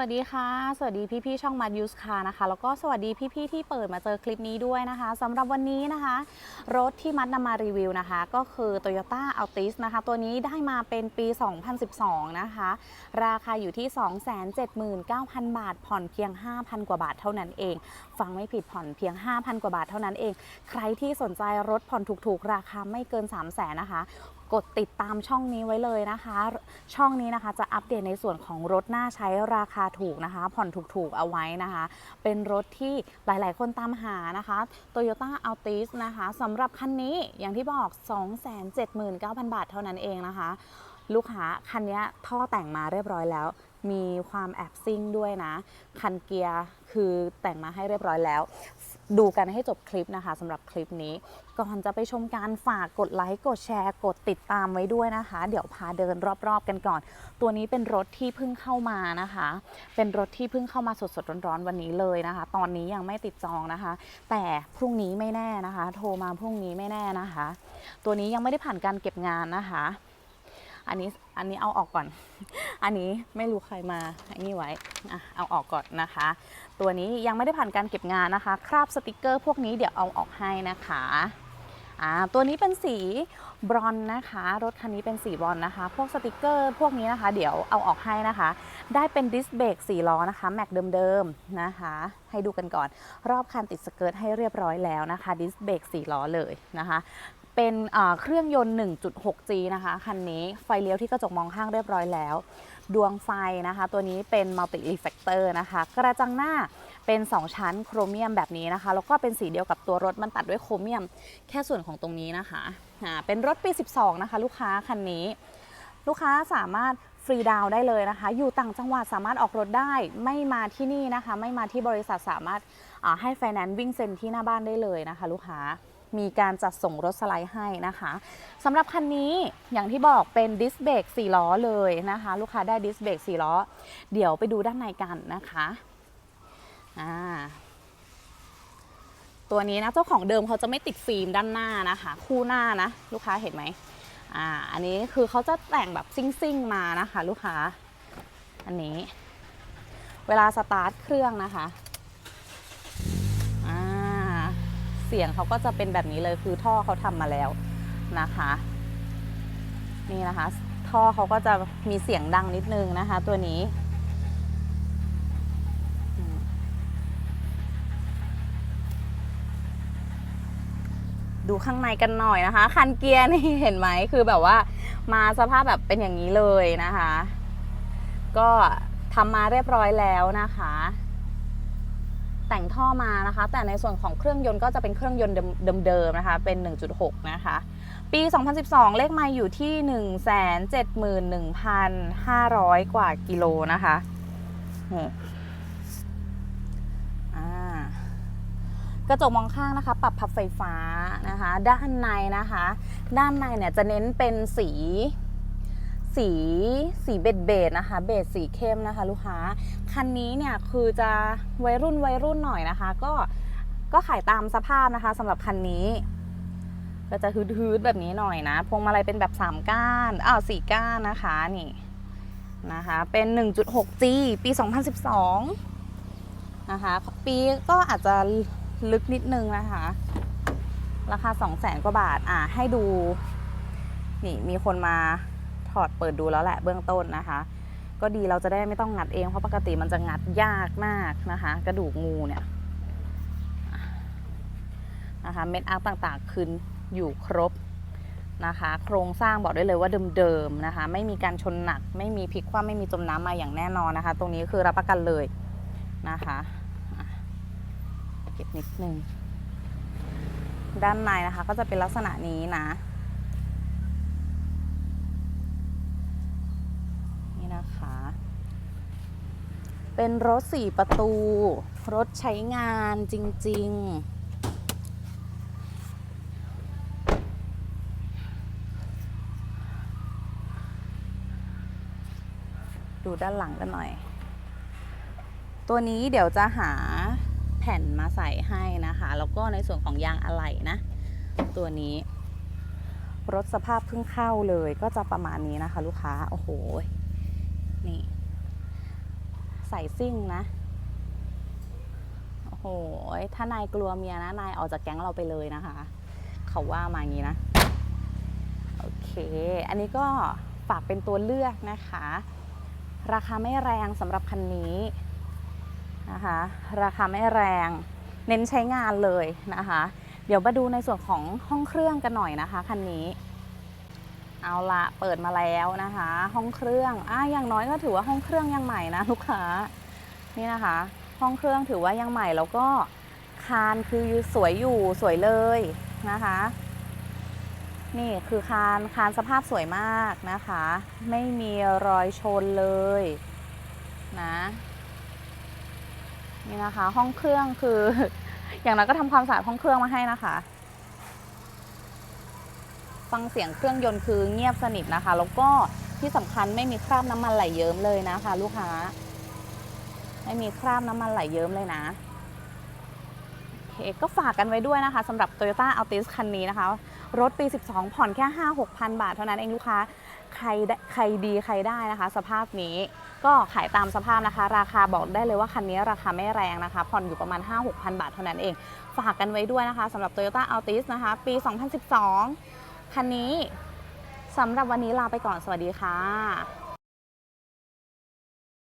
สวัสดีค่ะ สวัสดีพี่ๆช่องมัดยูสคานะคะ แล้วก็สวัสดีพี่ๆที่เปิดมาเจอคลิปนี้ด้วยนะคะสำหรับวันนี้นะคะ รถที่มัดนำมารีวิวนะคะ ก็คือ Toyota Altis นะคะ ตัวนี้ได้มาเป็นปี 2012 นะคะ ราคาอยู่ที่ 279,000 บาท ผ่อนเพียง 5,000 กว่าบาทเท่านั้นเอง ฟังไม่ผิดผ่อนเพียง 5,000 กว่าบาทเท่านั้นเอง ใครที่สนใจรถผ่อนถูกๆ ราคาไม่เกิน 3 0 0แสนนะคะ กดติดตามช่องนี้ไว้เลยนะคะ ช่องนี้นะคะจะอัปเดตในส่วนของรถน่าใช้ราคาถูกนะคะ ผ่อนถูกๆเอาไว้นะคะ เป็นรถที่หลายๆ คนตามหานะคะ Toyota Altis นะคะสำหรับคันนี้อย่างที่บอก 279,000 บาทเท่านั้นเองนะคะ ลูกค้าคันนี้ท่อแต่งมาเรียบร้อยแล้วมีความแอบซิ่งด้วยนะ คันเกียร์คือแต่งมาให้เรียบร้อยแล้ว ดูกันให้จบคลิปนะคะสำหรับคลิปนี้ ก่อนจะไปชมการฝากกดไลค์กดแชร์ กดติดตามไว้ด้วยนะคะ เดี๋ยวพาเดินรอบๆกันก่อน ตัวนี้เป็นรถที่เพิ่งเข้ามานะคะ เป็นรถที่เพิ่งเข้ามาสดๆร้อนๆวันนี้เลยนะคะ ตอนนี้ยังไม่ติดจองนะคะ แต่พรุ่งนี้ไม่แน่นะคะ โทรมาพรุ่งนี้ไม่แน่นะคะ ตัวนี้ยังไม่ได้ผ่านการเก็บงานนะคะ อันนี้อันนี้เอาออกก่อน อันนี้ไม่รู้ใครมาไอ้นี่ไว้อะเอาออกก่อนนะคะ ตัวนี้ยังไม่ได้ผ่านการเก็บงานนะคะ คราบสติกเกอร์พวกนี้เดี๋ยวเอาออกให้นะคะอ่าตัวนี้เป็นสีบรอนนะคะ รถคันนี้เป็นสีบรอนนะคะ พวกสติกเกอร์พวกนี้นะคะ เดี๋ยวเอาออกให้นะคะ ได้เป็นดิสเบรกสี่ล้อนะคะ แม็กเดิมๆนะคะ ให้ดูกันก่อน รอบคันติดสเกิร์ตให้เรียบร้อยแล้วนะคะ ดิสเบรกสี่ล้อเลยนะคะ เป็นเครื่องยนต์ 1.6G นะคะคันนี้ไฟเลี้ยวที่กระจกมองข้างเรียบร้อยแล้ว ดวงไฟนะคะ ตัวนี้เป็นมัลติรีเฟกเตอร์นะคะ กระจังหน้าเป็น 2 ชั้นโครเมียมแบบนี้นะคะ แล้วก็เป็นสีเดียวกับตัวรถมันตัดด้วยโครเมียม แค่ส่วนของตรงนี้นะคะอ่าเป็นรถปี 12 นะคะ ลูกค้าคันนี้ ลูกค้าสามารถฟรีดาวน์ได้เลยนะคะ อยู่ต่างจังหวัดสามารถออกรถได้ ไม่มาที่นี่นะคะ ไม่มาที่บริษัทสามารถให้ไฟแนนซ์วิ่งเซ็นที่หน้าบ้านได้เลยนะคะ ลูกค้า มีการจัดส่งรถสไลด์ให้นะคะสำหรับคันนี้อย่างที่บอกเป็นดิสเบรก4ล้อเลยนะคะ ลูกค้าได้ดิสเบรก4ล้อ เดี๋ยวไปดูด้านในกันนะคะอ่าตัวนี้นะเจ้าของเดิมเขาจะไม่ติดฟิล์มด้านหน้านะคะ คู่หน้านะลูกค้าเห็นไหมอ่าอันนี้คือเขาจะแต่งแบบซิ่งๆมานะคะ ลูกค้า อันนี้ เวลาสตาร์ทเครื่องนะคะอ่า เสียงเขาก็จะเป็นแบบนี้เลยคือท่อเขาทำมาแล้วนะคะ นี่นะคะ ท่อเขาก็จะมีเสียงดังนิดนึงนะคะ ตัวนี้ดูข้างในกันหน่อยนะคะ คันเกียร์นี่เห็นไหมคือแบบว่า มาสภาพแบบเป็นอย่างนี้เลยนะคะ ก็ทำมาเรียบร้อยแล้วนะคะ แต่งท่อมานะคะ แต่ในส่วนของเครื่องยนต์ก็จะเป็นเครื่องยนต์เดิมๆนะคะ เป็น 1.6 นะคะ ปี 2012 เลขไมล์อยู่ที่ 171,500 กว่ากิโลนะคะกระจกมองข้างนะคะ ปรับพับไฟฟ้านะคะ ด้านในนะคะ ด้านในเนี่ยจะเน้นเป็นสี สีสีเบดเบดนะคะ เบดสีเข้มนะคะ ลูกค้า คันนี้เนี่ยคือจะวัยรุ่นวัยรุ่นหน่อยนะคะ ก็ก็ขายตามสภาพนะคะสำหรับคันนี้ ก็จะฮืดๆแบบนี้หน่อยนะ พวงมาลัยเป็นแบบ 3 ก้านอ้าว4ก้านนะคะนี่นะคะ เป็น 1.6G ปี 2012 นะคะ ปีก็อาจจะลึกนิดนึงนะคะ ราคา 200,000 กว่าบาท อะให้ดู นี่ มีคนมา ถอดเปิดดูแล้วแหละเบื้องต้นนะคะ ก็ดีเราจะได้ไม่ต้องงัดเองเพราะปกติมันจะงัดยากมากนะคะ กระดูกงูเนี่ยนะคะเม็ดอาร์ตต่างๆคืนอยู่ครบนะคะ โครงสร้างบอกได้เลยว่าเดิมๆนะคะ ไม่มีการชนหนัก ไม่มีพลิกคว่ำไม่มีจมน้ำมาอย่างแน่นอนนะคะ ตรงนี้คือรับประกันเลยนะคะอะเก็บนิดนึงด้านในนะคะก็จะเป็นลักษณะนี้นะ นี่นะคะ เป็นรถสี่ประตู รถใช้งานจริงๆดูด้านหลังกันหน่อย ตัวนี้เดี๋ยวจะหาแผ่นมาใส่ให้นะคะ แล้วก็ในส่วนของยางอะไหล่นะ ตัวนี้ รถสภาพเพิ่งเข้าเลยก็จะประมาณนี้นะคะ ลูกค้า โอ้โห นี่ ใส่ซิ่งนะโอ้โหถ้านายกลัวเมียนะนายออกจากแก๊งเราไปเลยนะคะ เขาว่ามาอย่างนี้นะ โอเค อันนี้ก็ฝากเป็นตัวเลือกนะคะ ราคาไม่แรงสำหรับคันนี้นะคะ ราคาไม่แรง เน้นใช้งานเลยนะคะ เดี๋ยวมาดูในส่วนของห้องเครื่องกันหน่อยนะคะคันนี้ เอาละเปิดมาแล้วนะคะ ห้องเครื่องอะอย่างน้อยก็ถือว่าห้องเครื่องยังใหม่นะลูกค้านี่นะคะ ห้องเครื่องถือว่ายังใหม่แล้วก็คานคือสวยอยู่สวยเลยนะคะ นี่คือคานคานสภาพสวยมากนะคะ ไม่มีรอยชนเลยนะนี่นะคะ ห้องเครื่องคือ อย่างนั้นก็ทำความสะอาดห้องเครื่องมาให้นะคะ ฟังเสียงเครื่องยนต์คือเงียบสนิทนะคะ แล้วก็ที่สำคัญไม่มีคราบน้ำมันไหลเยิ้มเลยนะคะ ลูกค้า ไม่มีคราบน้ำมันไหลเยิ้มเลยนะเคก็ฝากกันไว้ด้วยนะคะสำหรับ Toyota Altis คันนี้นะคะ รถปี 12 ผ่อนแค่ 5 6 0 0บาทเท่านั้นเองลูกค้า ใครได้ใครดีใครได้นะคะ สภาพนี้ก็ขายตามสภาพนะคะ ราคาบอกได้เลยว่าคันนี้ราคาไม่แรงนะคะ ผ่อนอยู่ประมาณ 5 6 0 0 0 บาทเท่านั้นเอง ฝากกันไว้ด้วยนะคะสำหรับ Toyota Altis นะคะ ปี 2012 คันนี้สำหรับวันนี้ลาไปก่อนสวัสดีค่ะ